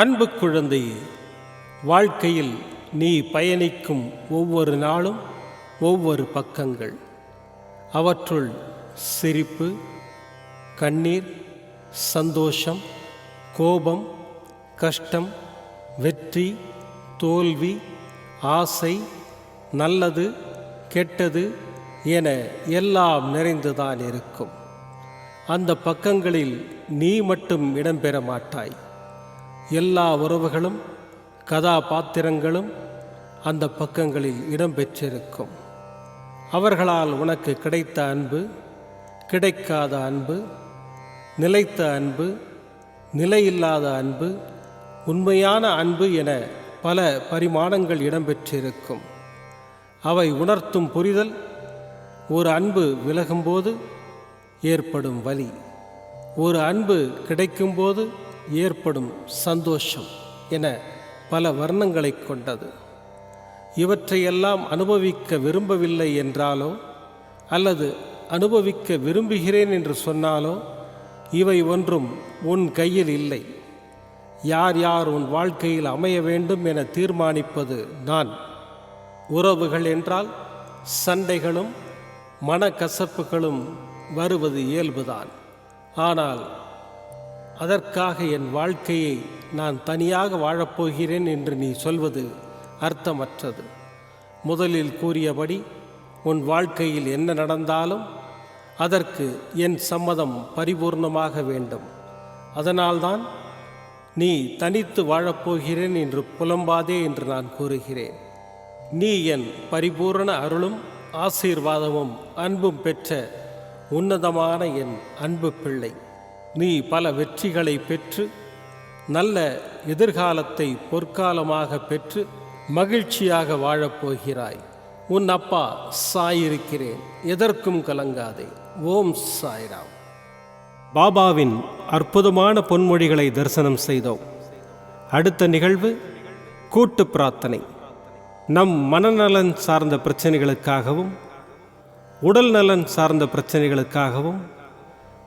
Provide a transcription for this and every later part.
அன்பு குழந்தையே வாழ்க்கையில் நீ பயணிக்கும் ஒவ்வொரு நாளும் ஒவ்வொரு பக்கங்கள். அவற்றுள் சிரிப்பு கண்ணீர் சந்தோஷம் கோபம் கஷ்டம் வெற்றி தோல்வி ஆசை நல்லது கெட்டது என எல்லாம் நிறைந்துதான் இருக்கும். அந்த பக்கங்களில் நீ மட்டும் இடம்பெற மாட்டாய். எல்லா உறவுகளும் கதாபாத்திரங்களும் அந்த பக்கங்களில் இடம்பெற்றிருக்கும். அவர்களால் உனக்கு கிடைத்த அன்பு கிடைக்காத அன்பு நிலைத்த அன்பு நிலையில்லாத அன்பு உண்மையான அன்பு என பல பரிமாணங்கள் இடம்பெற்றிருக்கும். அவை உணர்த்தும் புரிதல் ஒரு அன்பு விலகும்போது ஏற்படும் வலி. ஒரு அன்பு கிடைக்கும்போது ஏற்படும் சந்தோஷம் என பல வர்ணங்களைக் கொண்டது. இவற்றையெல்லாம் அனுபவிக்க விரும்பவில்லை என்றாலோ அல்லது அனுபவிக்க விரும்புகிறேன் என்று சொன்னாலோ இவை ஒன்றும் உன் கையில் இல்லை. யார் யார் உன் வாழ்க்கையில் அமைய வேண்டும் என தீர்மானிப்பது நான். உறவுகள் என்றால் சண்டைகளும் மனக்கசப்புகளும் வருவது இயல்புதான். ஆனால் அதற்காக என் வாழ்க்கையை நான் தனியாக வாழப்போகிறேன் என்று நீ சொல்வது அர்த்தமற்றது. முதலில் கூறியபடி உன் வாழ்க்கையில் என்ன நடந்தாலும் அதற்கு என் சம்மதம் பரிபூர்ணமாக வேண்டும். அதனால்தான் நீ தனித்து வாழப்போகிறேன் என்று புலம்பாதே என்று நான் கூறுகிறேன். நீ என் பரிபூரண அருளும் ஆசீர்வாதமும் அன்பும் பெற்ற உன்னதமான என் அன்பு பிள்ளை. நீ பல வெற்றிகளை பெற்று நல்ல எதிர்காலத்தை பொற்காலமாக பெற்று மகிழ்ச்சியாக வாழப்போகிறாய் உன் அப்பா சாயிருக்கிறேன் எதற்கும் கலங்காதே. ஓம் சாய்ராம். பாபாவின் அற்புதமான பொன்மொழிகளை தரிசனம் செய்தோம். அடுத்த நிகழ்வு கூட்டு பிரார்த்தனை. நம் மனநலன் சார்ந்த பிரச்சனைகளுக்காகவும் உடல் நலன் சார்ந்த பிரச்சனைகளுக்காகவும்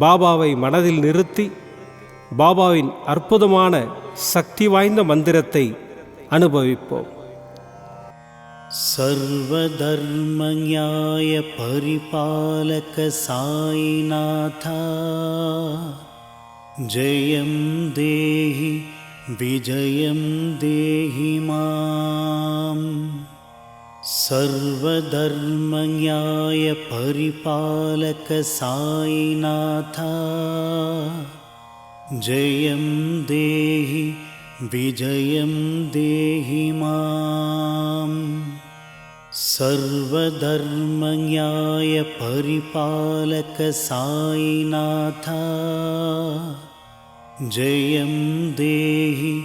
பாபாவை மனதில் நிறுத்தி பாபாவின் அற்புதமான சக்தி வாய்ந்த மந்திரத்தை அனுபவிப்போம். சர்வதர்மஞாய பரிபாலக சாய்நாதா. ஜெயம் தேஹி விஜயம் தேஹி மாம். सर्वधर्मज्ञाय परिपालक साईनाथा जयं देहि विजयं देहि माम्। सर्वधर्मज्ञाय परिपालक साईनाथा जयं देहि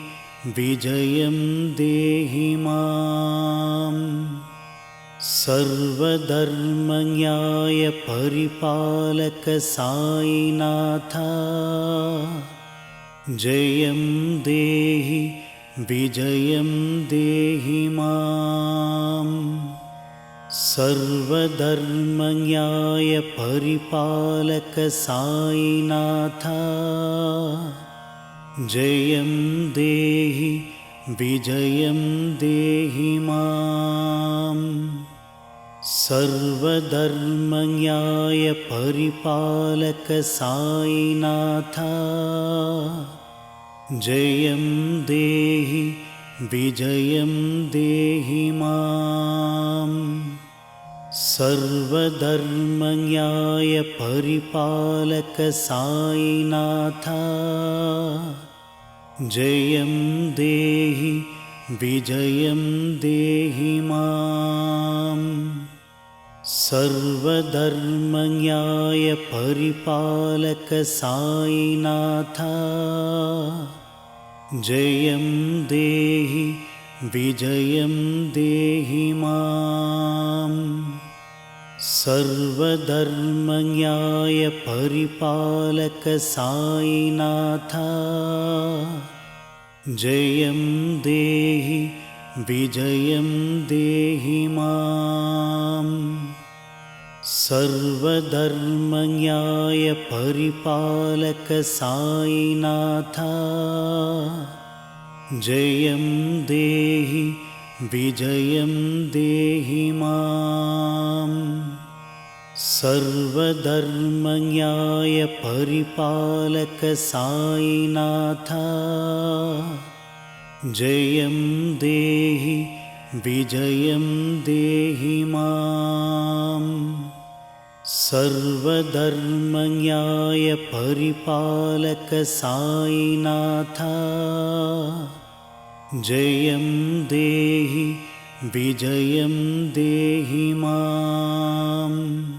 विजयं देहि माम् सर्वधर्मज्ञाय परिपालक साईनाथा जयं देहि विजयं देहि माम्। सर्वधर्मज्ञाय परिपालक साईनाथा जयं देहि विजयं देहि माम् सर्वधर्मज्ञाय परिपालक साईनाथा जयं देहि विजयं देहि माम्। सर्वधर्मज्ञाय परिपालक साईनाथा जयं देहि विजयं देहि माम् सर्वधर्मज्ञाय परिपालक साईनाथा जयं देहि विजयं देहि माम्। सर्वधर्मज्ञाय परिपालक साईनाथा जयं देहि विजयं देहि माम् सर्वधर्मज्ञाय परिपालक साईनाथा जयं देहि विजयं देहि माम्। सर्वधर्मज्ञाय परिपालक साईनाथा जयं देहि विजयं देहि माम् सर्वधर्मज्ञाय परिपालक साईनाथा जयं देहि विजयं देहि माम्।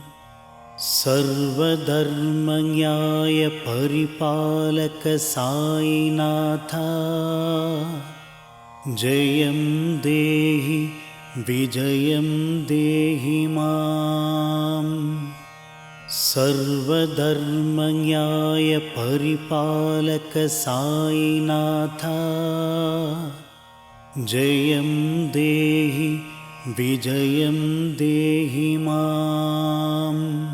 सर्वधर्मज्ञाय परिपालक साईनाथा जयं देहि विजयं देहि माम् सर्वधर्मज्ञाय परिपालक साईनाथा जयं देहि विजयं देहि माम्।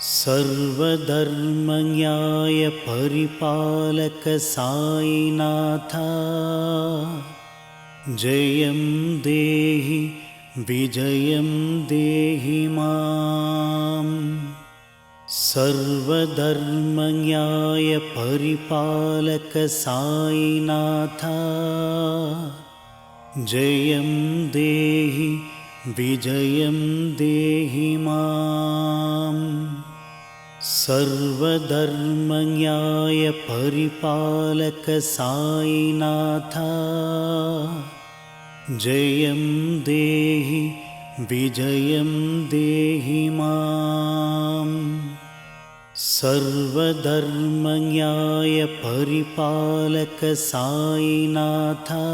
सर्वधर्मज्ञाय परिपालक साईनाथा जयं देहि विजयं देहि माम् सर्वधर्मज्ञाय परिपालक साईनाथा जयं देहि विजयं देहि माम्। सर्वधर्मज्ञाय परिपालक साईनाथा जयं देहि विजयं देहि माम् सर्वधर्मज्ञाय परिपालक साईनाथा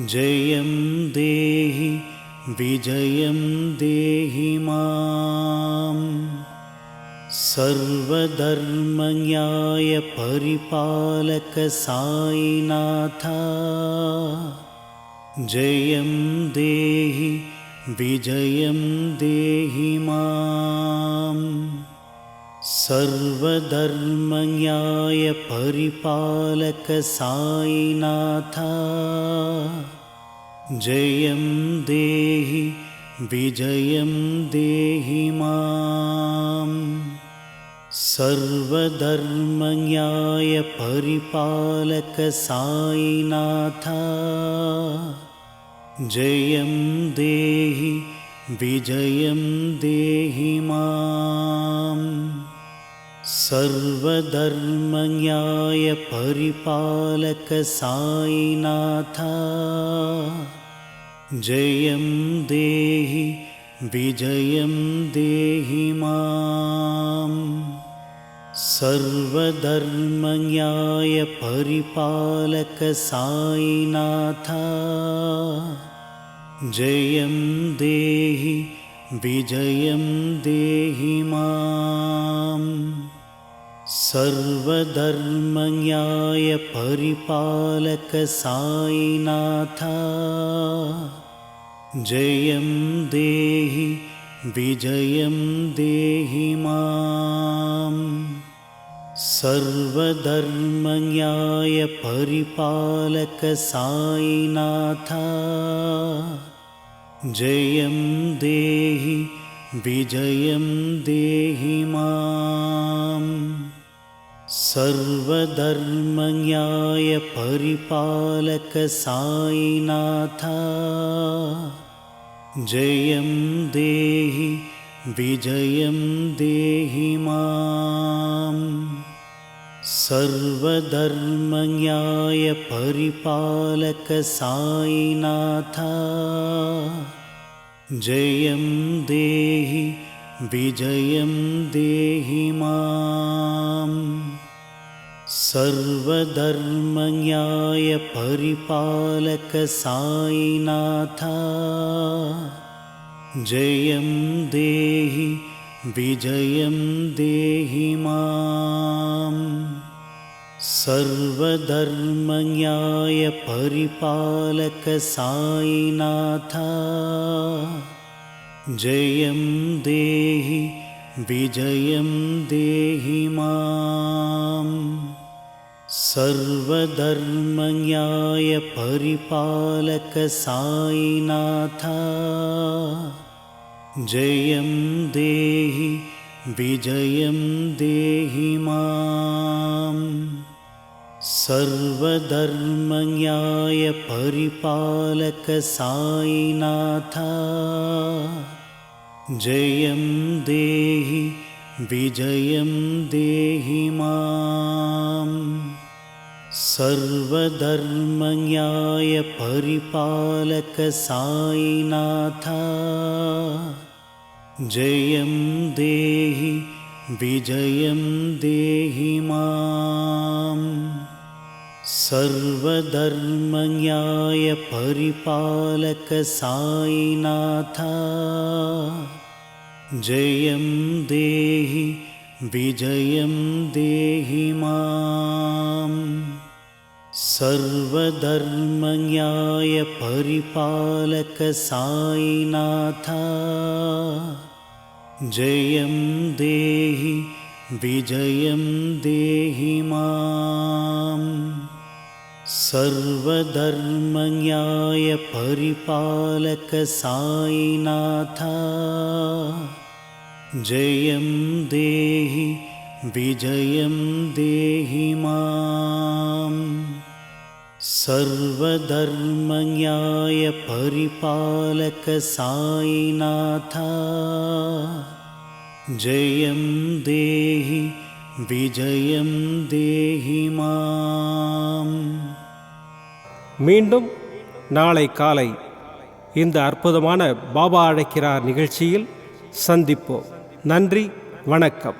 जयं देहि विजयं देहि माम्। सर्वधर्मज्ञाय परिपालक साईनाथा जयं देहि विजयं देहि माम् सर्वधर्मज्ञाय परिपालक साईनाथा। जयं देहि विजयं देहि माम्। सर्वधर्मज्ञाय परिपालक साईनाथा। जयं देहि विजयं देहि माम् सर्वधर्मज्ञाय परिपालक साईनाथा जयं देहि विजयं देहि माम् सर्वधर्मज्ञाय परिपालक साईनाथा जयं देहि विजयं देहि माम् सर्वधर्मज्ञाय परिपालक साईनाथा जयं देहि विजयं देहि माम्। सर्वधर्मज्ञाय परिपालक साईनाथा जयं देहि विजयं देहि माम् सर्वधर्मज्ञाय परिपालक साईनाथा जयं देहि विजयं देहि माम्। सर्वधर्मज्ञाय परिपालक साईनाथा जयं देहि विजयं देहि माम् सर्वधर्मज्ञाय परिपालक साईनाथा जयं देहि विजयं देहि माम्। सर्वधर्मज्ञाय परिपालक साईनाथा जयं देहि विजयं देहि माम् सर्वधर्मज्ञाय परिपालक साईनाथा जयं देहि विजयं देहि माम्। सर्वधर्मज्ञाय परिपालक साईनाथा जयं देहि विजयं देहि माम् सर्वधर्मज्ञाय परिपालक साईनाथा जयं देहि विजयं देहि माम्। सर्वधर्मज्ञाय परिपालक साईनाथा जयं देहि विजयं देहि माम् सर्वधर्मज्ञाय परिपालक साईनाथा जयं देहि विजयं देहि माम्। सर्वधर्मज्ञाय परिपालक साईनाथा जयं देहि विजयं देहि माम् सर्वधर्मज्ञाय परिपालक साईनाथा जयं देहि विजयं देहि माम् மீண்டும் நாளை காலை இந்த அற்புதமான பாபா அழைக்கிறார் நிகழ்ச்சியில் சந்திப்போம் நன்றி வணக்கம்